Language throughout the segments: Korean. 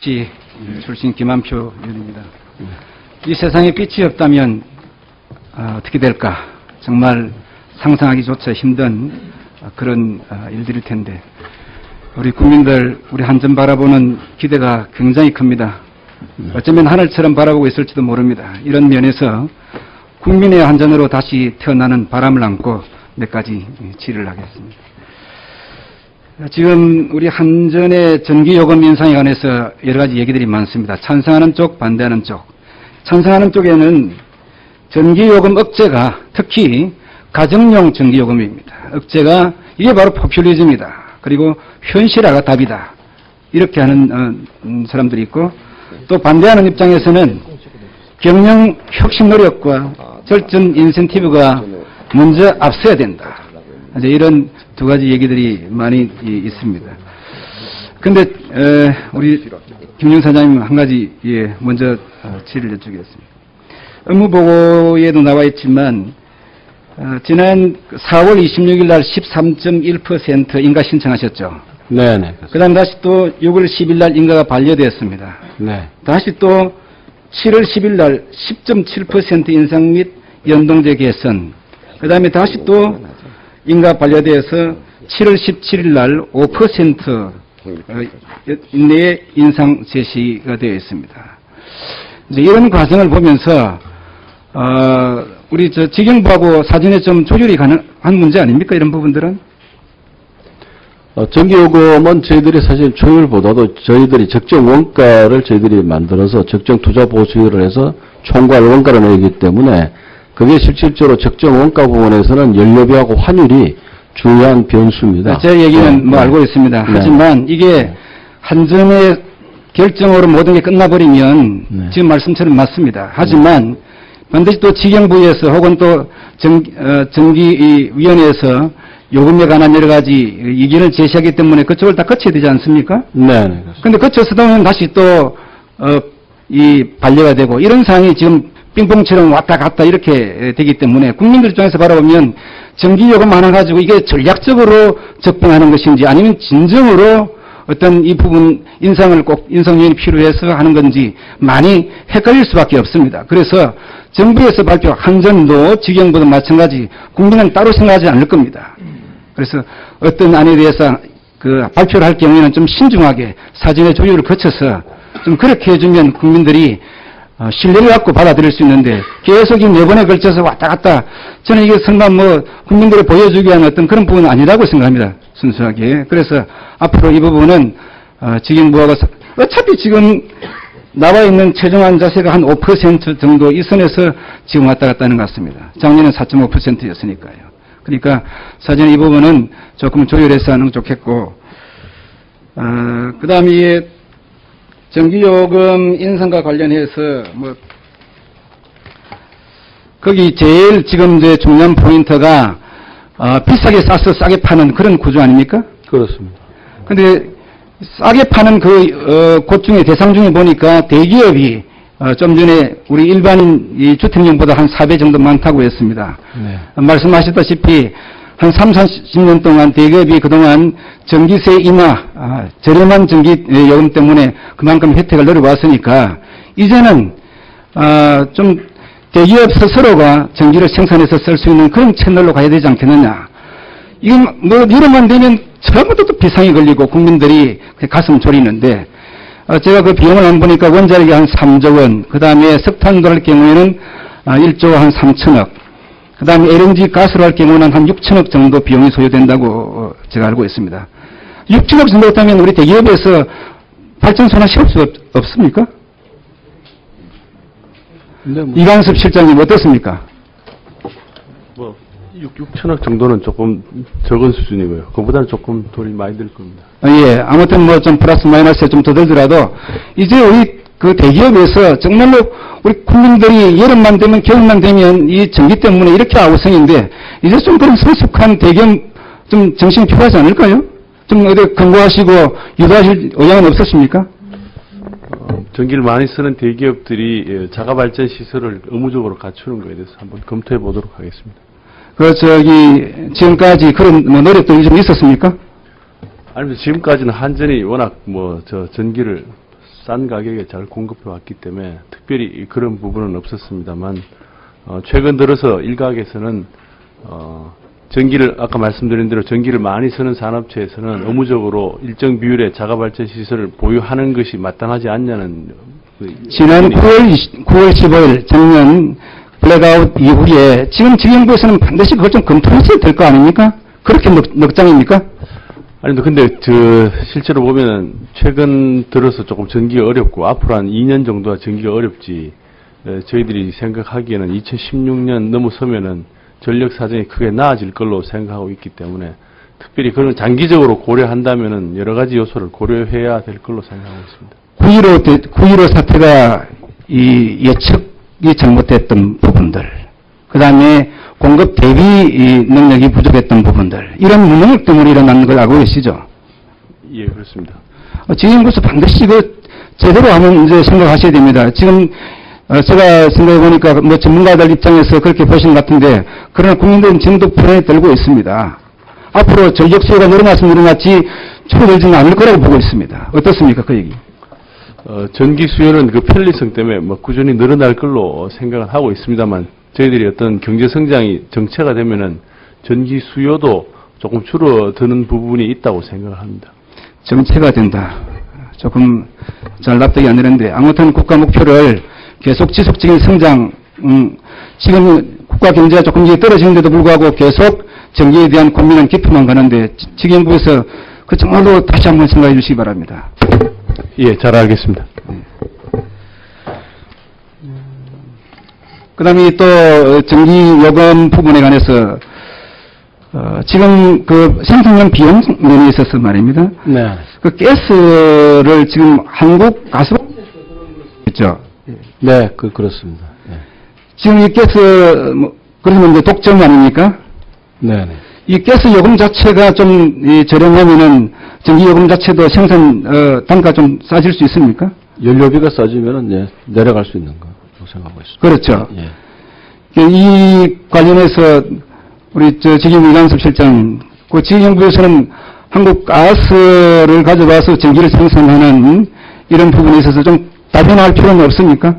시 출신 김한표 의원입니다. 이 세상에 빛이 없다면 어, 어떻게 될까? 정말 상상하기조차 힘든 어, 그런 어, 일들일 텐데 우리 국민들 우리 한점 바라보는 기대가 굉장히 큽니다. 어쩌면 하늘처럼 바라보고 있을지도 모릅니다. 이런 면에서 국민의 한전으로 다시 태어나는 바람을 안고 몇 가지 질의를 하겠습니다. 지금 우리 한전의 전기요금 인상에 관해서 여러 가지 얘기들이 많습니다. 찬성하는 쪽, 반대하는 쪽. 찬성하는 쪽에는 전기요금 억제가 특히 가정용 전기요금입니다. 억제가 이게 바로 포퓰리즘이다. 그리고 현실화가 답이다. 이렇게 하는 어, 음, 사람들이 있고 또 반대하는 입장에서는 경영 혁신 노력과 절전 인센티브가 먼저 앞서야 된다. 이제 이런 두 가지 얘기들이 많이 이- 있습니다. 근데 에, 우리 김용 사장님 한 가지 예, 먼저 어, 질의를 여쭈겠습니다. 업무 보고에도 나와 있지만 어, 지난 4월 26일 날 13.1% 인가 신청하셨죠. 네네. 그 다음 다시 또 6월 10일 날 인가가 반려되었습니다. 네. 다시 또 7월 10일 날 10.7% 인상 및 연동제 개선. 그 다음에 다시 또 인가 반려돼서 7월 17일 날5% 내에 인상 제시가 되어 있습니다. 이제 이런 과정을 보면서 어, 우리 저 직영부하고 사전에 좀 조율이 가능한 문제 아닙니까? 이런 부분들은? 어, 전기요금은 저희들이 사실 조율보다도 저희들이 적정 원가를 저희들이 만들어서 적정 투자 보수율을 해서 총괄 원가를 내기 때문에 그게 실질적으로 적정 원가 부분에서는 연료비하고 환율이 중요한 변수입니다. 제 얘기는 네, 뭐 네. 알고 있습니다. 네. 하지만 이게 한전의 결정으로 모든 게 끝나버리면 네. 지금 말씀처럼 맞습니다. 하지만 반드시 또 지경부에서 혹은 또 정, 어, 정기위원회에서 요금에 관한 여러 가지 의견을 제시하기 때문에 그쪽을 다 거쳐야 되지 않습니까? 네네. 그렇습니다. 근데 거쳐서 보면 다시 또, 어, 이 반려가 되고 이런 상황이 지금 빙봉처럼 왔다 갔다 이렇게 되기 때문에 국민들 입장에서 바라보면 전기요금 하나 가지고 이게 전략적으로 접근하는 것인지 아니면 진정으로 어떤 이 부분 인상을 꼭 인성요인이 필요해서 하는 건지 많이 헷갈릴 수밖에 없습니다. 그래서 정부에서 발표 한전도 지경부도 마찬가지 국민은 따로 생각하지 않을 겁니다. 그래서 어떤 안에 대해서 그 발표를 할 경우에는 좀 신중하게 사전에 조율을 거쳐서 좀 그렇게 해주면 국민들이 어, 신뢰를 갖고 받아들일 수 있는데 계속 이 네 번에 걸쳐서 왔다 갔다 저는 이게 설마 뭐 국민들을 보여주기 위한 어떤 그런 부분은 아니라고 생각합니다. 순수하게. 그래서 앞으로 이 부분은 어, 직영부하고 사- 어차피 지금 나와 있는 최종 환자세가 한 5% 정도 이 선에서 지금 왔다 갔다 하는 것 같습니다. 작년엔 4.5%였으니까요. 그러니까 사전에 이 부분은 조금 조율해서 하는 게 좋겠고, 어, 그 다음에 이 전기요금 인상과 관련해서 뭐, 거기 제일 지금 이제 중요한 포인트가 어, 비싸게 싸서 싸게 파는 그런 구조 아닙니까? 그렇습니다. 근데 싸게 파는 그, 어, 곳 중에 대상 중에 보니까 대기업이 어, 좀 전에 우리 일반인 이 주택용보다 한 4배 정도 많다고 했습니다. 네. 말씀하셨다시피 한 3, 40년 동안 대기업이 그동안 전기세 인하, 아, 저렴한 전기 예, 요금 때문에 그만큼 혜택을 누려왔으니까 이제는 아, 좀 대기업 스스로가 전기를 생산해서 쓸 수 있는 그런 채널로 가야 되지 않겠느냐. 이건 뭐 이러면 되면 처음부터 또 비상이 걸리고 국민들이 가슴 졸이는데 어, 제가 그 비용을 안 보니까 원자력이 한 3조 원, 그 다음에 석탄도 할 경우에는 아, 1조 한 3천억, 그 다음에 LNG 가스로 할 경우는 한 6천억 정도 비용이 소요된다고 어, 제가 알고 있습니다. 6천억 정도 했다면 우리 대기업에서 발전소 하나 세울 수 없, 없습니까? 근데 뭐, 이강섭 실장님 어떻습니까? 뭐 6, 6천억 정도는 조금 적은 수준이고요. 그보다는 조금 돈이 많이 들 겁니다. 아, 예, 아무튼 뭐 좀 플러스 마이너스에 좀 더 들더라도 이제 우리 그 대기업에서 정말로 우리 국민들이 여름만 되면 겨울만 되면 이 전기 때문에 이렇게 아우성인데 이제 좀 그런 성숙한 대기업 좀 정신이 필요하지 않을까요? 좀 어디 권고하시고 유도하실 의향은 없으십니까? 어, 전기를 많이 쓰는 대기업들이 예, 자가 발전 시설을 의무적으로 갖추는 거에 대해서 한번 검토해 보도록 하겠습니다. 그 저기 지금까지 그런 뭐 노력들이 좀 있었습니까? 아니면 지금까지는 한전이 워낙 뭐 저 전기를 싼 가격에 잘 공급해 왔기 때문에 특별히 그런 부분은 없었습니다만 어, 최근 들어서 일각에서는 어, 전기를 아까 말씀드린 대로 전기를 많이 쓰는 산업체에서는 의무적으로 일정 비율의 자가발전 시설을 보유하는 것이 마땅하지 않냐는 그 지난 의견이 9월, 20, 9월 15일 작년 블랙아웃 이후에 지금 지정부에서는 반드시 그걸 좀 검토했어야 될 거 아닙니까? 그렇게 넉, 넉장입니까? 아니, 근데, 저, 실제로 보면은, 최근 들어서 조금 전기가 어렵고, 앞으로 한 2년 정도가 전기가 어렵지, 에, 저희들이 생각하기에는 2016년 넘어서면은 전력 사정이 크게 나아질 걸로 생각하고 있기 때문에, 특별히 그런 장기적으로 고려한다면은 여러 가지 요소를 고려해야 될 걸로 생각하고 있습니다. 9.15, 9.15 사태가 이 예측이 잘못됐던 부분들, 그 다음에 공급 대비 이 능력이 부족했던 부분들, 이런 무능력 때문에 일어난 걸 알고 계시죠? 예, 그렇습니다. 어, 지정부에서 반드시 그 제대로 하면 이제 생각하셔야 됩니다. 지금 어, 제가 생각해 보니까 뭐 전문가들 입장에서 그렇게 보신 것 같은데 그러나 국민들은 지금도 불안에 들고 있습니다. 앞으로 전력 수요가 늘어났으면 늘어났지 줄어들지는 않을 거라고 보고 있습니다. 어떻습니까 그 얘기? 어, 전기 수요는 그 편리성 때문에 뭐 꾸준히 늘어날 걸로 생각을 하고 있습니다만 저희들이 어떤 경제 성장이 정체가 되면은 전기 수요도 조금 줄어드는 부분이 있다고 생각을 합니다. 정체가 된다. 조금 잘 납득이 안 되는데 아무튼 국가 목표를 계속 지속적인 성장, 음, 지금 국가 경제가 조금 이제 떨어지는데도 불구하고 계속 전기에 대한 고민은 깊이만 가는데 지- 지경부에서 그 정말로 다시 한번 생각해 주시기 바랍니다. 예, 잘 알겠습니다. 그 다음에 또 어, 전기 요금 부분에 관해서 어, 지금 그 생산량 비용 면에 있어서 말입니다. 네. 그 가스를 지금 한국 가스 있죠. 네, 그, 그렇습니다. 네. 지금 이 가스 뭐 그러면 이제 독점 아닙니까? 네, 네. 이 가스 요금 자체가 좀 이, 저렴하면은 전기 요금 자체도 생산 어, 단가 좀 싸질 수 있습니까? 연료비가 싸지면은, 예, 내려갈 수 있는 거, 생각하고 있습니다. 그렇죠. 예. 이 관련해서 우리 저 지금 이관섭 실장, 그 지정부에서는 한국 가스를 가져와서 전기를 생산하는 이런 부분에 있어서 좀 다변화할 필요는 없습니까?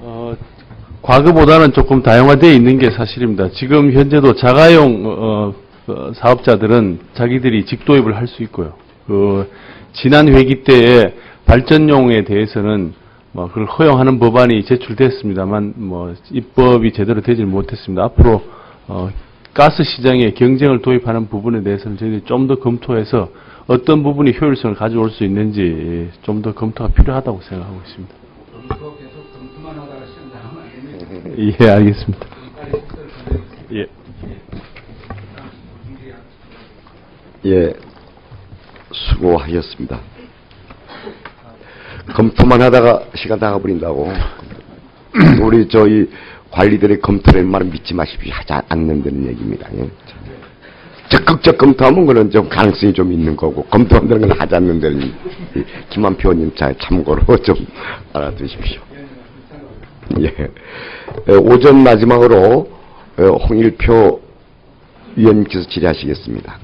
어, 과거보다는 조금 다양화되어 있는 게 사실입니다. 지금 현재도 자가용 어, 어, 사업자들은 자기들이 직도입을 할 수 있고요. 그 지난 회기 때에 발전용에 대해서는 뭐 그걸 허용하는 법안이 제출됐습니다만 뭐 입법이 제대로 되질 못했습니다. 앞으로 어, 가스 시장에 경쟁을 도입하는 부분에 대해서는 저희들이 좀 더 검토해서 어떤 부분이 효율성을 가져올 수 있는지 좀 더 검토가 필요하다고 생각하고 있습니다. 예, 알겠습니다. 예. 예, 수고하셨습니다. 검토만 하다가 시간 다 가버린다고. 우리 저희 관리들의 검토를 말은 믿지 마십시오. 하지 않는다는 얘기입니다. 예. 적극적 검토하면 그건 좀 가능성이 좀 있는 거고, 검토한다는 건 하지 않는다는 이 김한표 의원님 잘 참고로 좀 알아두십시오. 예. 에, 오전 마지막으로 어, 홍일표 위원님께서 질의하시겠습니다.